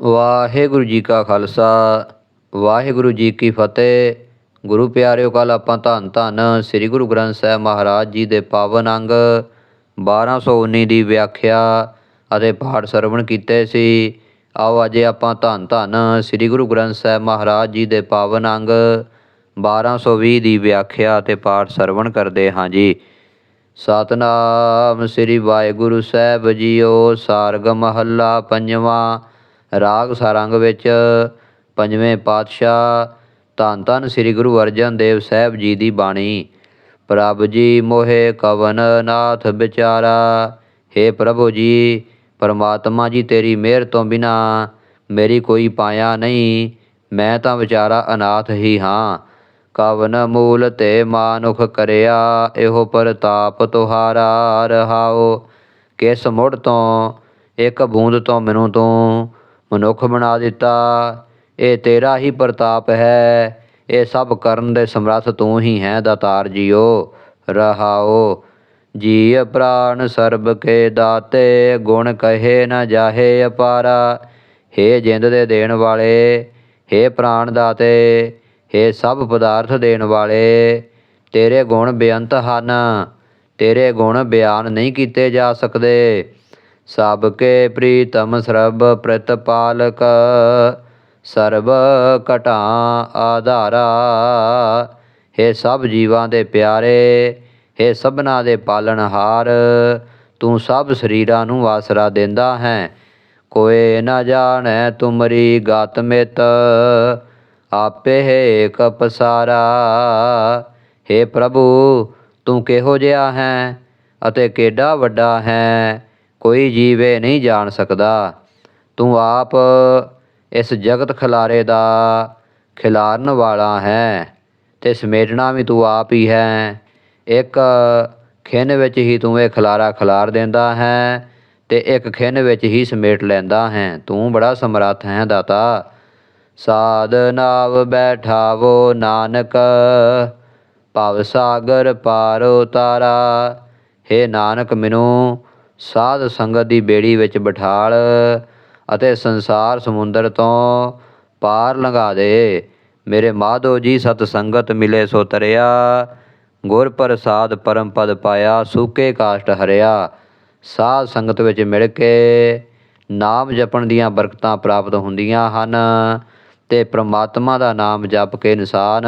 ਵਾਹਿਗੁਰੂ ਜੀ ਕਾ ਖਾਲਸਾ, ਵਾਹਿਗੁਰੂ ਜੀ ਕੀ ਫਤਿਹ। ਗੁਰੂ ਪਿਆਰਿਓ ਕੱਲ ਆਪਾਂ ਧੰਨ ਧੰਨ ਸ੍ਰੀ ਗੁਰੂ ਗ੍ਰੰਥ ਸਾਹਿਬ ਮਹਾਰਾਜ ਜੀ ਦੇ ਪਾਵਨ ਅੰਗ 1219 ਦੀ ਵਿਆਖਿਆ ਅਤੇ ਪਾਠ ਸਰਵਣ ਕੀਤੇ ਸੀ। ਆਓ ਅੱਜ ਆਪਾਂ ਧੰਨ ਧੰਨ ਸ੍ਰੀ ਗੁਰੂ ਗ੍ਰੰਥ ਸਾਹਿਬ ਮਹਾਰਾਜ ਜੀ ਦੇ ਪਾਵਨ ਅੰਗ 1220 ਦੀ ਵਿਆਖਿਆ ਅਤੇ ਪਾਠ ਸਰਵਣ ਕਰਦੇ ਹਾਂ ਜੀ। ਸਤਨਾਮ ਸ੍ਰੀ ਵਾਹਿਗੁਰੂ ਸਾਹਿਬ ਜੀਓ, ਸਾਰਗ ਮਹੱਲਾ ਪੰਜਵਾਂ ਰਾਗ ਸਾਰੰਗ ਵਿੱਚ ਪੰਜਵੇਂ ਪਾਤਸ਼ਾਹ ਧੰਨ ਧੰਨ ਸ੍ਰੀ ਗੁਰੂ ਅਰਜਨ ਦੇਵ ਸਾਹਿਬ ਜੀ ਦੀ ਬਾਣੀ, ਪ੍ਰਭ ਜੀ ਮੋਹਿ ਕਵਨ ਨਾਥ ਵਿਚਾਰਾ हे ਪ੍ਰਭੂ ਜੀ, ਪਰਮਾਤਮਾ ਜੀ ਤੇਰੀ ਮਿਹਰ ਤੋਂ ਬਿਨਾ ਮੇਰੀ ਕੋਈ ਪਾਇਆ ਨਹੀਂ, ਮੈਂ ਤਾਂ ਵਿਚਾਰਾ ਅਨਾਥ ਹੀ ਹਾਂ। ਕਵਨ ਮੂਲ ਤੇ ਮਾਨੁਖ ਕਰਿਆ, ਇਹੋ ਪ੍ਰਤਾਪ ਤੁਹਾਰਾ ਰਹਾਓ। ਕਿਸ ਮੁੜ ਤੋਂ, ਇੱਕ ਬੂੰਦ ਤੋਂ ਮੈਨੂੰ ਤੂੰ ਮਨੁੱਖ ਬਣਾ ਦਿੱਤਾ, ਇਹ ਤੇਰਾ ਹੀ ਪ੍ਰਤਾਪ ਹੈ, ਇਹ ਸਭ ਕਰਨ ਦੇ ਸਮਰੱਥ ਤੂੰ ਹੀ ਹੈ ਦਾਤਾਰ ਜੀਓ, ਰਹਾਓ। ਜੀ ਪ੍ਰਾਨ ਸਰਬ ਕੇ ਦਾਤੇ, ਗੁਣ ਕਹੇ ਨਾ ਜਾਹੇ ਅਪਾਰਾ। ਹੇ ਜਿੰਦ ਦੇ ਦੇਣ ਵਾਲੇ, ਹੇ ਪ੍ਰਾਨ ਦਾਤੇ, ਹੇ ਸਭ ਪਦਾਰਥ ਦੇਣ ਵਾਲੇ, ਤੇਰੇ ਗੁਣ ਬੇਅੰਤ ਹਨ, ਤੇਰੇ ਗੁਣ ਬਿਆਨ ਨਹੀਂ ਕੀਤੇ ਜਾ ਸਕਦੇ। ਸਭ ਕੇ ਪ੍ਰੀਤਮ ਸਰਬ ਪ੍ਰਤਪਾਲਕ, ਸਰਬ ਘਟਾਂ ਆਧਾਰਾ। ਹੇ ਸਭ ਜੀਵਾਂ ਦੇ ਪਿਆਰੇ, ਹੇ ਸਭਨਾ ਦੇ ਪਾਲਣਹਾਰ ਤੂੰ ਸਭ ਸਰੀਰਾਂ ਨੂੰ ਆਸਰਾ ਦਿੰਦਾ ਹੈ। ਕੋਏ ਨਾ ਜਾਣੈ ਤੁਮਰੀ ਗਤ ਮਿਤ, ਆਪੇ ਏਕ ਪਸਾਰਾ। ਹੇ ਪ੍ਰਭੂ, ਤੂੰ ਕਿਹੋ ਜਿਹਾ ਹੈ ਅਤੇ ਕਿਹੜਾ ਵੱਡਾ ਹੈ? ਕੋਈ ਜੀਵੇ ਨਹੀਂ ਜਾਣ ਸਕਦਾ। ਤੂੰ ਆਪ ਇਸ ਜਗਤ ਖਿਲਾਰੇ ਦਾ ਖਿਲਾਰਨ ਵਾਲਾ ਹੈ ਤੇ ਸਮੇਟਣਾ ਵੀ ਤੂੰ ਆਪ ਹੀ ਹੈ। ਇੱਕ ਖਿੰਨ ਵਿੱਚ ਹੀ ਤੂੰ ਇਹ ਖਿਲਾਰਾ ਖਿਲਾਰ ਦਿੰਦਾ ਹੈ ਤੇ ਇੱਕ ਖਿੰਨ ਵਿੱਚ ਹੀ ਸਮੇਟ ਲੈਂਦਾ ਹੈ। ਤੂੰ ਬੜਾ ਸਮਰੱਥ ਹੈ ਦਾਤਾ। ਸਾਧ ਨਾਵ ਬੈਠਾਵੋ ਨਾਨਕ, ਭਵ ਸਾਗਰ ਪਾਰ ਉਤਾਰਾ ਹੇ ਨਾਨਕ, ਮੈਨੂੰ ਸਾਧ ਸੰਗਤ ਦੀ ਬੇੜੀ ਵਿੱਚ ਬਿਠਾਲ ਅਤੇ ਸੰਸਾਰ ਸਮੁੰਦਰ ਤੋਂ ਪਾਰ ਲੰਘਾ ਦੇ। ਮੇਰੇ ਮਾਧੋ ਜੀ ਸਤ ਸੰਗਤ ਮਿਲੇ ਸੋ ਤਰਿਆ। ਗੁਰ ਪ੍ਰਸਾਦ ਪਰਮ ਪਦ ਪਾਇਆ, ਸੂਕੇ ਕਾਸ਼ਟ ਹਰਿਆ। ਸਾਧ ਸੰਗਤ ਵਿੱਚ ਮਿਲ ਕੇ ਨਾਮ ਜਪਣ ਦੀਆਂ ਬਰਕਤਾਂ ਪ੍ਰਾਪਤ ਹੁੰਦੀਆਂ ਹਨ ਤੇ ਪ੍ਰਮਾਤਮਾ ਦਾ ਨਾਮ ਜਪ ਕੇ ਇਨਸਾਨ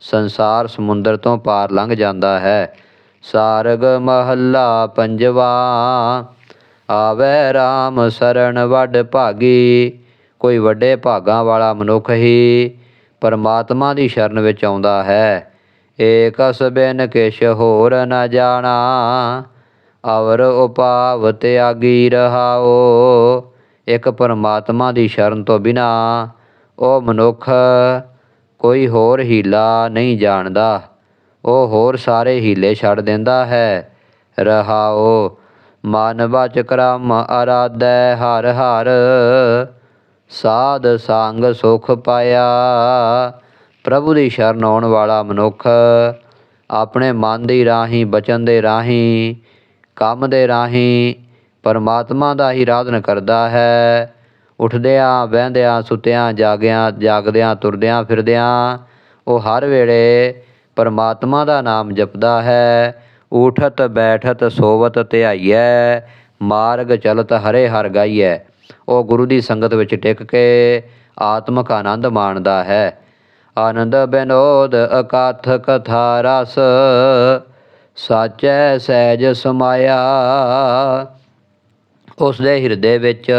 ਸੰਸਾਰ ਸਮੁੰਦਰ ਤੋਂ ਪਾਰ ਲੰਘ ਜਾਂਦਾ ਹੈ। ਸਾਰਗ ਮਹੱਲਾ ਪੰਜਵਾ, ਆਵੇ RAM ਸਰਣ ਵੱਡ ਭਾਗੀ, ਕੋਈ ਵੱਡੇ ਭਾਗਾਂ ਵਾਲਾ ਮਨੁੱਖ ਹੀ ਪਰਮਾਤਮਾ ਦੀ ਸ਼ਰਨ ਵਿੱਚ ਆਉਂਦਾ ਹੈ। ਏਕਸ ਬਿਨ ਕਿਛ ਹੋਰ ਨ ਜਾਣਾ, ਅਵਰ ਉਪਾਵ ਤਿਆਗੀ ਰਹਾਓ। ਇੱਕ ਪਰਮਾਤਮਾ ਦੀ ਸ਼ਰਨ ਤੋਂ ਬਿਨਾ ਉਹ ਮਨੁੱਖ ਕੋਈ ਹੋਰ ਹੀਲਾ ਨਹੀਂ ਜਾਣਦਾ। ਉਹ ਹੋਰ ਸਾਰੇ ਹੀਲੇ ਛੱਡ ਦਿੰਦਾ ਹੈ। ਰਹਾਓ, ਮਨ ਬਚ ਕਰਮ ਅਰਾਧੈ ਹਰ ਹਰ ਸਾਧ ਸੰਗ ਸੁਖ ਪਾਇਆ। ਪ੍ਰਭੂ ਦੀ ਸ਼ਰਨ ਆਉਣ ਵਾਲਾ ਮਨੁੱਖ ਆਪਣੇ ਮਨ ਦੀ ਰਾਹੀਂ, ਬਚਨ ਦੇ ਰਾਹੀਂ, ਕੰਮ ਦੇ ਰਾਹੀਂ ਪਰਮਾਤਮਾ ਦਾ ਹੀ ਆਰਾਧਨ ਕਰਦਾ ਹੈ। ਉੱਠਦਿਆਂ, ਬਹਿੰਦਿਆਂ, ਸੁੱਤਿਆਂ, ਜਾਗਿਆਂ, ਜਾਗਦਿਆਂ, ਤੁਰਦਿਆਂ, ਫਿਰਦਿਆਂ ਉਹ ਹਰ ਵੇਲੇ ਪਰਮਾਤਮਾ ਦਾ ਨਾਮ ਜਪਦਾ ਹੈ। ਉਠਤ ਬੈਠਤ ਸੋਵਤ ਧਿਆਈਐ, ਮਾਰਗ ਚਲਤ ਹਰੇ ਹਰ ਗਾਈਐ। ਉਹ ਗੁਰੂ ਦੀ ਸੰਗਤ ਵਿੱਚ ਟਿਕ ਕੇ ਆਤਮਕ ਆਨੰਦ ਮਾਣਦਾ ਹੈ। ਆਨੰਦ ਬਿਨੋਦ ਅਕਾਥ ਕਥਾ ਰਸ ਸਾਚੈ ਸਹਿਜ ਸਮਾਇਆ। ਉਸ ਦੇ ਹਿਰਦੇ ਵਿੱਚ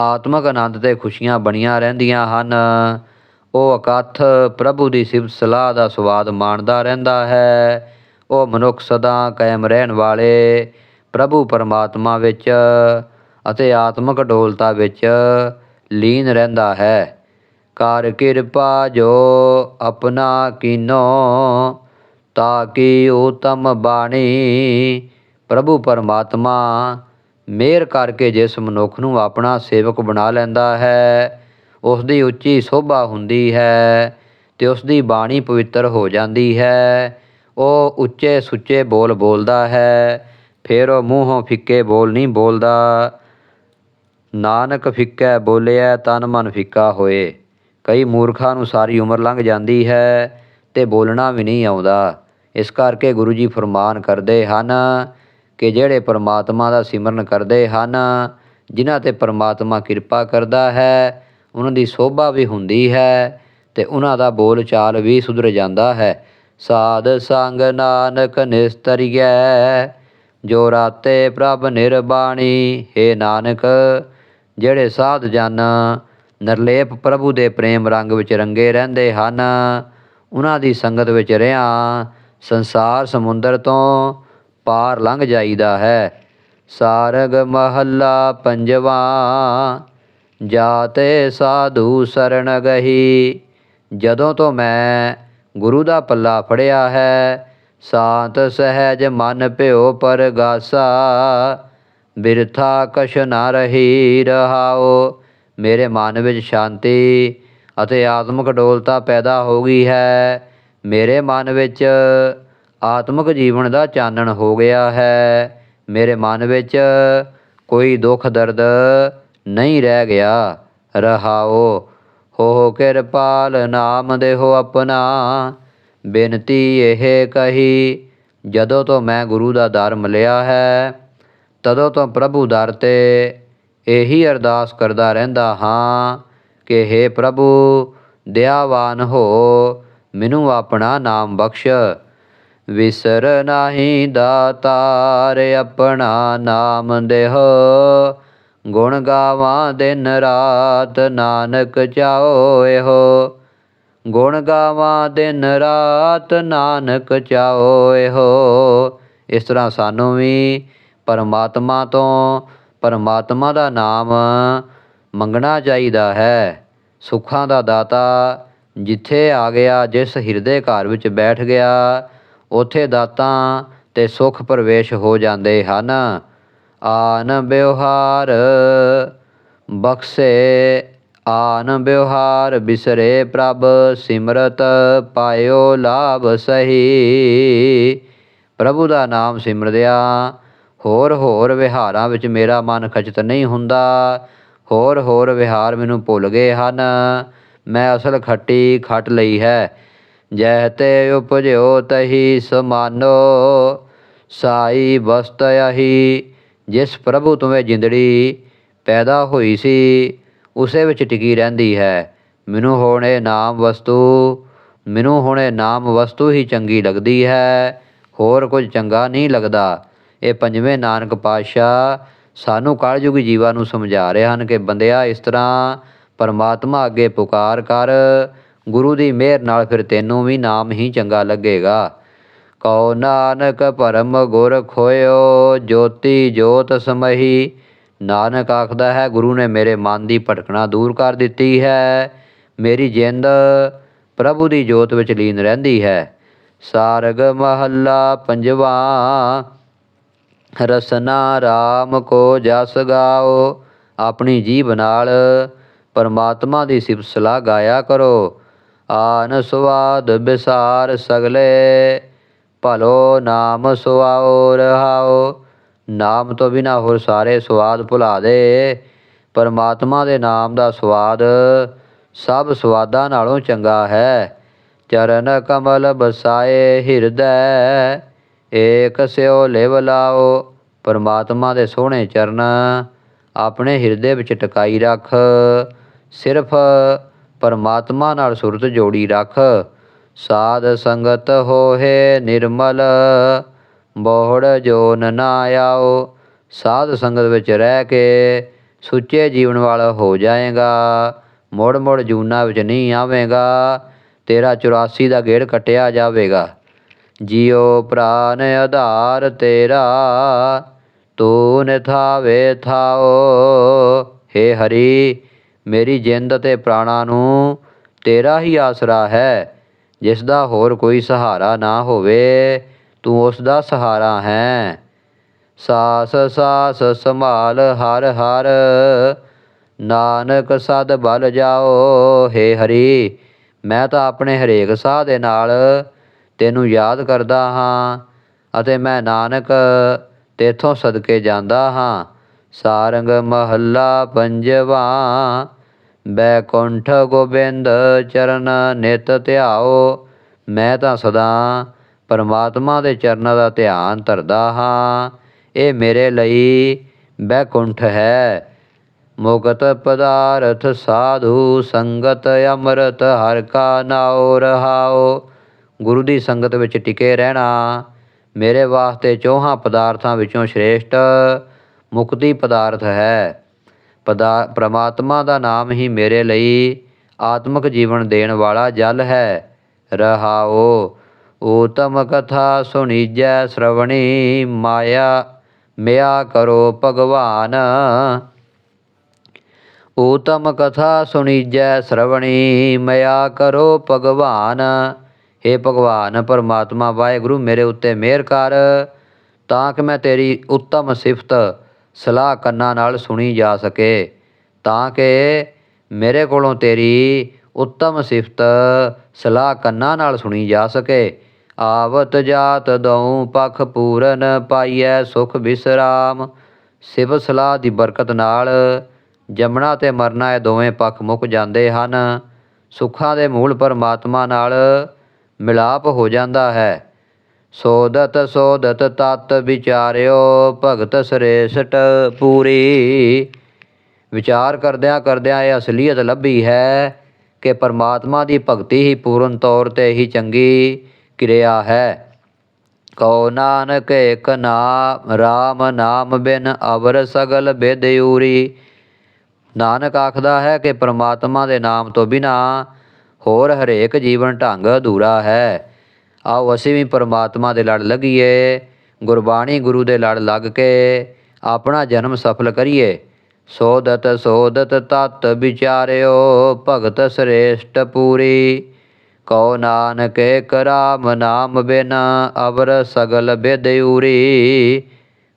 ਆਤਮਕ ਆਨੰਦ ਤੇ ਖੁਸ਼ੀਆਂ ਬਣੀਆਂ ਰਹਿੰਦੀਆਂ ਹਨ। ਉਹ ਅਕਥ ਪ੍ਰਭੂ ਦੀ ਸਿਫਤ ਸਲਾਹ ਦਾ ਸਵਾਦ ਮਾਣਦਾ ਰਹਿੰਦਾ ਹੈ। ਉਹ ਮਨੁੱਖ ਸਦਾ ਕਾਇਮ ਰਹਿਣ ਵਾਲੇ ਪ੍ਰਭੂ ਪਰਮਾਤਮਾ ਵਿੱਚ ਅਤੇ ਆਤਮਿਕ ਡੋਲਤਾ ਵਿੱਚ ਲੀਨ ਰਹਿੰਦਾ ਹੈ। ਕਰ ਕਿਰਪਾ ਜੋ ਆਪਣਾ ਕੀਨੋ, ਤਾਂ ਕਿ ਉਤਮ ਬਾਣੀ ਪ੍ਰਭੂ ਪਰਮਾਤਮਾ ਮਿਹਰ ਕਰਕੇ ਜਿਸ ਮਨੁੱਖ ਨੂੰ ਆਪਣਾ ਸੇਵਕ ਬਣਾ ਲੈਂਦਾ ਹੈ। ਉਸ ਦੀ ਉੱਚੀ ਸੋਭਾ ਹੁੰਦੀ ਹੈ ਤੇ ਉਸ ਦੀ ਬਾਣੀ ਪਵਿੱਤਰ ਹੋ ਜਾਂਦੀ ਹੈ। ਉਹ ਉੱਚੇ ਸੁੱਚੇ ਬੋਲ ਬੋਲਦਾ ਹੈ, ਫਿਰ ਉਹ ਮੂੰਹੋਂ ਫਿੱਕੇ ਬੋਲ ਨਹੀਂ ਬੋਲਦਾ। ਨਾਨਕ ਫਿੱਕੈ ਬੋਲਿਆ ਤਨ ਮਨ ਫਿੱਕਾ ਹੋਏ। ਕਈ ਮੂਰਖਾਂ ਨੂੰ ਸਾਰੀ ਉਮਰ ਲੰਘ ਜਾਂਦੀ ਹੈ ਤੇ ਬੋਲਣਾ ਵੀ ਨਹੀਂ ਆਉਂਦਾ। ਇਸ ਕਰਕੇ ਗੁਰੂ ਜੀ ਫਰਮਾਨ ਕਰਦੇ ਹਨ ਕਿ ਜਿਹੜੇ ਪਰਮਾਤਮਾ ਦਾ ਸਿਮਰਨ ਕਰਦੇ ਹਨ, ਜਿਨ੍ਹਾਂ ਤੇ ਪਰਮਾਤਮਾ ਕਿਰਪਾ ਕਰਦਾ ਹੈ ਉਹਨਾਂ ਦੀ ਸੋਭਾ ਵੀ ਹੁੰਦੀ ਹੈ ਤੇ ਉਹਨਾਂ ਦਾ ਬੋਲ ਚਾਲ ਵੀ ਸੁਧਰ ਜਾਂਦਾ ਹੈ। ਸਾਧ ਸੰਗ ਨਾਨਕ ਨਿਸਤਰੀਐ, ਜੋ ਰਾਤੇ ਪ੍ਰਭ ਨਿਰਬਾਣੀ। ਹੈ ਨਾਨਕ, ਜਿਹੜੇ ਸਾਧ ਜਨ ਨਿਰਲੇਪ ਪ੍ਰਭੂ ਦੇ ਪ੍ਰੇਮ ਰੰਗ ਵਿੱਚ ਰੰਗੇ ਰਹਿੰਦੇ ਹਨ, ਉਹਨਾਂ ਦੀ ਸੰਗਤ ਵਿੱਚ ਰਿਆਂ ਸੰਸਾਰ ਸਮੁੰਦਰ ਤੋਂ ਪਾਰ ਲੰਘ ਜਾਈਦਾ ਹੈ। ਸਾਰਗ ਮਹੱਲਾ ਪੰਜਵਾ ਜਾਤੇ ਸਾਧੂ ਸਰਣ ਗਹੀ। ਜਦੋਂ ਤੋਂ ਮੈਂ ਗੁਰੂ ਦਾ ਪੱਲਾ ਫੜਿਆ ਹੈ, ਸ਼ਾਂਤ ਸਹਿਜ ਮਨ ਭਿਓ ਪਰਗਾਸਾ। ਬਿਰਥਾ ਕਛ ਨਾ ਰਹੀ ਰਹਾਓ ਮੇਰੇ ਮਨ ਵਿੱਚ ਸ਼ਾਂਤੀ ਅਤੇ ਆਤਮਿਕ ਡੋਲਤਾ ਪੈਦਾ ਹੋ ਗਈ ਹੈ। ਮੇਰੇ ਮਨ ਵਿੱਚ ਆਤਮਿਕ ਜੀਵਨ ਦਾ ਚਾਨਣ ਹੋ ਗਿਆ ਹੈ। ਮੇਰੇ ਮਨ ਵਿੱਚ ਕੋਈ ਦੁੱਖ ਦਰਦ ਨਹੀਂ ਰਹਿ ਗਿਆ, ਰਹਾਓ। ਹੋ ਕਿਰਪਾਲ ਨਾਮ ਦੇਹੋ ਆਪਣਾ। ਬੇਨਤੀ ਇਹ ਕਹੀ, ਜਦੋਂ ਤੋਂ ਮੈਂ ਗੁਰੂ ਦਾ ਦਰ ਮਿਲਿਆ ਹੈ, ਤਦੋਂ ਤੋਂ ਪ੍ਰਭੂ ਦਰ ਤੇ ਇਹੀ ਅਰਦਾਸ ਕਰਦਾ ਰਹਿੰਦਾ ਹਾਂ ਕਿ हे ਪ੍ਰਭੂ, ਦਿਆਵਾਨ ਹੋ, ਮੈਨੂੰ ਆਪਣਾ ਨਾਮ ਬਖਸ਼। ਵਿਸਰ ਨਾਹੀ ਦਾਤਾਰ ਆਪਣਾ ਨਾਮ ਦੇਹ। ਗੁਣ ਗਾਵਾਂ ਦਿਨ ਰਾਤ ਨਾਨਕ ਚਾਓ ਇਹੋ। ਗੁਣ ਗਾਵਾਂ ਦਿਨ ਰਾਤ ਨਾਨਕ ਚਾਓ ਇਹੋ। ਇਸ ਤਰ੍ਹਾਂ ਸਾਨੂੰ ਵੀ ਪਰਮਾਤਮਾ ਤੋਂ ਪਰਮਾਤਮਾ ਦਾ ਨਾਮ ਮੰਗਣਾ ਚਾਹੀਦਾ ਹੈ। ਸੁੱਖਾਂ ਦਾ ਦਾਤਾ ਜਿੱਥੇ ਆ ਗਿਆ, ਜਿਸ ਹਿਰਦੇ ਘਰ ਵਿੱਚ ਬੈਠ ਗਿਆ, ਉਥੇ ਦਾਤਾਂ ਤੇ ਸੁਖ ਪ੍ਰਵੇਸ਼ ਹੋ ਜਾਂਦੇ ਹਨ। ਆਨ ਵਿਵਹਾਰ ਬਖਸ਼ੇ ਆਨ ਵਿਵਹਾਰ ਬਿਸਰੇ ਪ੍ਰਭ ਸਿਮਰਤ, ਪਾਇਓ ਲਾਭ ਸਹੀ। ਪ੍ਰਭੂ ਦਾ ਨਾਮ ਸਿਮਰਦਿਆਂ, ਹੋਰ ਹੋਰ ਵਿਹਾਰਾਂ ਵਿੱਚ ਮੇਰਾ ਮਨ ਖਚਿਤ ਨਹੀਂ ਹੁੰਦਾ। ਹੋਰ ਹੋਰ ਵਿਹਾਰ ਮੈਨੂੰ ਭੁੱਲ ਗਏ ਹਨ। ਮੈਂ ਅਸਲ ਖੱਟੀ ਖੱਟ ਲਈ ਹੈ। ਜਹ ਤੇ ਉਪਜਿਓ ਤਹੀ ਸਮਾਨੋ, ਸਾਈ ਬਸਤ ਆਹੀ ਜਿਸ ਪ੍ਰਭੂ ਤੁਮੇ ਜਿੰਦੜੀ ਪੈਦਾ ਹੋਈ ਸੀ, ਉਸੇ ਵਿੱਚ ਟਿਕੀ ਰਹਿੰਦੀ ਹੈ। ਮੈਨੂੰ ਹੁਣ ਇਹ ਨਾਮ ਵਸਤੂ, ਮੈਨੂੰ ਹੁਣ ਇਹ ਨਾਮ ਵਸਤੂ ਹੀ ਚੰਗੀ ਲੱਗਦੀ ਹੈ, ਹੋਰ ਕੁਝ ਚੰਗਾ ਨਹੀਂ ਲੱਗਦਾ। ਇਹ ਪੰਜਵੇਂ ਨਾਨਕ ਪਾਤਸ਼ਾਹ ਸਾਨੂੰ ਕਲਯੁਗੀ ਜੀਵਾਂ ਨੂੰ ਸਮਝਾ ਰਹੇ ਹਨ ਕਿ ਬੰਦਿਆ, ਇਸ ਤਰ੍ਹਾਂ ਪਰਮਾਤਮਾ ਅੱਗੇ ਪੁਕਾਰ ਕਰ, ਗੁਰੂ ਦੀ ਮਿਹਰ ਨਾਲ ਫਿਰ ਤੈਨੂੰ ਵੀ ਨਾਮ ਹੀ ਚੰਗਾ ਲੱਗੇਗਾ। ਕਉ ਨਾਨਕ ਭਰਮ ਗੁਰ ਖੋਇਓ, ਜੋਤੀ ਜੋਤ ਸਮਹੀ। ਨਾਨਕ ਆਖਦਾ ਹੈ, ਗੁਰੂ ਨੇ ਮੇਰੇ ਮਨ ਦੀ ਭਟਕਣਾ ਦੂਰ ਕਰ ਦਿੱਤੀ ਹੈ। ਮੇਰੀ ਜਿੰਦ ਪ੍ਰਭੂ ਦੀ ਜੋਤ ਵਿੱਚ ਲੀਨ ਰਹਿੰਦੀ ਹੈ। ਸਾਰਗ ਮਹੱਲਾ ਪੰਜਵਾ, ਰਸਨਾ RAM ਕੋ ਜਸ ਗਾਓ। ਆਪਣੀ ਜੀਭ ਨਾਲ ਪਰਮਾਤਮਾ ਦੀ ਸਿਫਤ ਸਲਾਹ ਗਾਇਆ ਕਰੋ। ਆਨ ਸਵਾਦ ਬਿਸਾਰ ਸਗਲੇ। ਭਲੋ ਨਾਮ ਸੁਆਓ ਰਹਾਓ ਨਾਮ ਤੋਂ ਬਿਨਾ ਹੋਰ ਸਾਰੇ ਸਵਾਦ ਭੁਲਾ ਦੇ। ਪਰਮਾਤਮਾ ਦੇ ਨਾਮ ਦਾ ਸਵਾਦ ਸਭ ਸਵਾਦਾਂ ਨਾਲੋਂ ਚੰਗਾ ਹੈ। ਚਰਨ ਕਮਲ ਬਸਾਏ ਹਿਰਦੈ, ਏਕ ਸਿਓ ਲਿਵ ਲਾਓ। ਪਰਮਾਤਮਾ ਦੇ ਸੋਹਣੇ ਚਰਨ ਆਪਣੇ ਹਿਰਦੇ ਵਿੱਚ ਟਿਕਾਈ ਰੱਖ। ਸਿਰਫ ਪਰਮਾਤਮਾ ਨਾਲ ਸੁਰਤ ਜੋੜੀ ਰੱਖ। ਸਾਧ ਸੰਗਤ ਹੋਏ ਨਿਰਮਲ ਬੋੜ ਜੋਨ ਨਾ ਆਓ। ਸਾਧ ਸੰਗਤ ਵਿੱਚ ਰਹਿ ਕੇ ਸੁੱਚੇ ਜੀਵਨ ਵਾਲਾ ਹੋ ਜਾਏਗਾ। ਮੁੜ ਮੁੜ ਜੂਨਾ ਵਿੱਚ ਨਹੀਂ ਆਵੇਗਾ। ਤੇਰਾ 84 ਦਾ ਗੇੜ ਕੱਟਿਆ ਜਾਵੇਗਾ। ਜਿਉ ਪ੍ਰਾਨ ਆਧਾਰ ਤੇਰਾ, ਤੂੰ ਨਿਥਾਵੇ ਥਾਓ। ਹੇ ਹਰੀ, ਮੇਰੀ ਜਿੰਦ ਤੇ ਪ੍ਰਾਣਾ ਨੂੰ ਤੇਰਾ ਹੀ ਆਸਰਾ ਹੈ। ਜਿਸ ਦਾ ਹੋਰ ਕੋਈ ਸਹਾਰਾ ਨਾ ਹੋਵੇ, ਤੂੰ ਉਸ ਦਾ ਸਹਾਰਾ ਹੈ। ਸਾਸ ਸਾਸ ਸੰਭਾਲ ਹਰ ਹਰ। ਨਾਨਕ ਸਦ ਬਲ ਜਾਓ, ਹੇ ਹਰੀ। ਮੈਂ ਤਾਂ ਆਪਣੇ ਹਰੇਕ ਸਾਹ ਦੇ ਨਾਲ ਤੈਨੂੰ ਯਾਦ ਕਰਦਾ ਹਾਂ ਅਤੇ ਮੈਂ ਨਾਨਕ ਤੇਥੋਂ ਸਦਕੇ ਜਾਂਦਾ ਹਾਂ। ਸਾਰੰਗ ਮਹੱਲਾ ਪੰਜਵਾ ਬੈਕੁੰਠ ਗੋਬਿੰਦ ਚਰਨ ਨਿਤ ਧਿਆਓ, ਮੈਂ ਤਾਂ ਸਦਾ ਪਰਮਾਤਮਾ ਦੇ ਚਰਨਾਂ ਦਾ ਧਿਆਨ ਧਰਦਾ ਹਾਂ। ਇਹ ਮੇਰੇ ਲਈ ਬੈਕੁੰਠ ਹੈ। ਮੁਕਤ ਪਦਾਰਥ ਸਾਧੂ ਸੰਗਤ ਅੰਮ੍ਰਿਤ ਹਰ ਕਾ ਨਾਉ ਰਹਾਓ ਗੁਰੂ ਦੀ ਸੰਗਤ ਵਿੱਚ ਟਿਕੇ ਰਹਿਣਾ ਮੇਰੇ ਵਾਸਤੇ ਚੌਹਾਂ ਪਦਾਰਥਾਂ ਵਿੱਚੋਂ ਸ਼੍ਰੇਸ਼ਟ ਮੁਕਤੀ ਪਦਾਰਥ ਹੈ। ਪਦਾ, ਪ੍ਰਮਾਤਮਾ ਦਾ ਨਾਮ ਹੀ ਮੇਰੇ ਲਈ ਆਤਮਿਕ ਜੀਵਨ ਦੇਣ ਵਾਲਾ ਜਲ ਹੈ। ਰਹਾਓ, ਊਤਮ ਕਥਾ ਸੁਣੀਜੈ ਸ਼੍ਰਵਣੀ ਮਾਇਆ, ਮਿਆ ਕਰੋ ਭਗਵਾਨ। ਊਤਮ ਕਥਾ ਸੁਣੀਜੈ ਸ਼੍ਰਵਣੀ, ਮਿਆ ਕਰੋ ਭਗਵਾਨ। हे ਭਗਵਾਨ, ਪਰਮਾਤਮਾ, ਵਾਹਿਗੁਰੂ ਮੇਰੇ ਉੱਤੇ ਮਿਹਰ ਕਰ, ਤਾਂ ਕਿ ਮੈਂ ਤੇਰੀ ਉੱਤਮ ਸਿਫਤ ਸਲਾਹ ਕੰਨਾਂ ਨਾਲ ਸੁਣੀ ਜਾ ਸਕੇ, ਤਾਂ ਕਿ ਮੇਰੇ ਕੋਲੋਂ ਤੇਰੀ ਉੱਤਮ ਸਿਫਤ ਸਲਾਹ ਕੰਨਾਂ ਨਾਲ ਸੁਣੀ ਜਾ ਸਕੇ। ਆਵਤ ਜਾਤ ਦਉ ਪਖ ਪੂਰਨ ਪਾਈਐ ਸੁਖ ਬਿਸਰਾਮ। ਸਿਵ ਸਲਾਹ ਦੀ ਬਰਕਤ ਨਾਲ ਜੰਮਣਾ ਤੇ ਮਰਨਾ ਇਹ ਦੋਵੇਂ ਪੱਖ ਮੁੱਕ ਜਾਂਦੇ ਹਨ। ਸੁੱਖਾਂ ਦੇ ਮੂਲ ਪਰਮਾਤਮਾ ਨਾਲ ਮਿਲਾਪ ਹੋ ਜਾਂਦਾ ਹੈ। ਸੋਦਤ ਸੋਦਤ ਤਤ ਵਿਚਾਰਿਓ, ਭਗਤ ਸ੍ਰੇਸ਼ਟ ਪੂਰੀ। ਵਿਚਾਰ ਕਰਦਿਆਂ ਕਰਦਿਆਂ ਇਹ ਅਸਲੀਅਤ ਲੱਭੀ ਹੈ ਕਿ ਪਰਮਾਤਮਾ ਦੀ ਭਗਤੀ ਹੀ ਪੂਰਨ ਤੌਰ ਤੇ ਹੀ ਚੰਗੀ ਕਿਰਿਆ ਹੈ। ਕਉ ਨਾਨਕ ਏਕ ਨਾਮ RAM ਨਾਮ ਬਿਨ ਅਵਰ ਸਗਲ ਬੇਦਯੂਰੀ ਨਾਨਕ ਆਖਦਾ ਹੈ ਕਿ ਪਰਮਾਤਮਾ ਦੇ ਨਾਮ ਤੋਂ ਬਿਨਾ ਹੋਰ ਹਰੇਕ ਜੀਵਨ ਢੰਗ ਅਧੂਰਾ ਹੈ। ਆਓ ਅਸੀਂ ਵੀ ਪਰਮਾਤਮਾ ਦੇ ਲੜ ਲੱਗੀਏ, ਗੁਰਬਾਣੀ ਗੁਰੂ ਦੇ ਲੜ ਲੱਗ ਕੇ ਆਪਣਾ ਜਨਮ ਸਫਲ ਕਰੀਏ। ਸੋਦਤ ਸੋਦਤ ਤਤ ਵਿਚਾਰਿਓ, ਭਗਤ ਸ੍ਰੇਸ਼ਟ ਪੂਰੀ। ਕਉ ਨਾਨਕੇ ਕਰਾਮ ਨਾਮ ਬਿਨ ਅਵਰ ਸਗਲ ਬੇਦਿਊਰੀ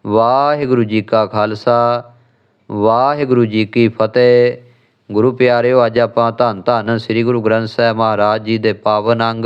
ਵਾਹਿਗੁਰੂ ਜੀ ਕਾ ਖਾਲਸਾ, ਵਾਹਿਗੁਰੂ ਜੀ ਕੀ ਫਤਿਹ। ਗੁਰੂ ਪਿਆਰਿਓ, ਅੱਜ ਆਪਾਂ ਧੰਨ ਧੰਨ ਸ੍ਰੀ ਗੁਰੂ ਗ੍ਰੰਥ ਸਾਹਿਬ ਮਹਾਰਾਜ ਜੀ ਦੇ ਪਾਵਨ ਅੰਗ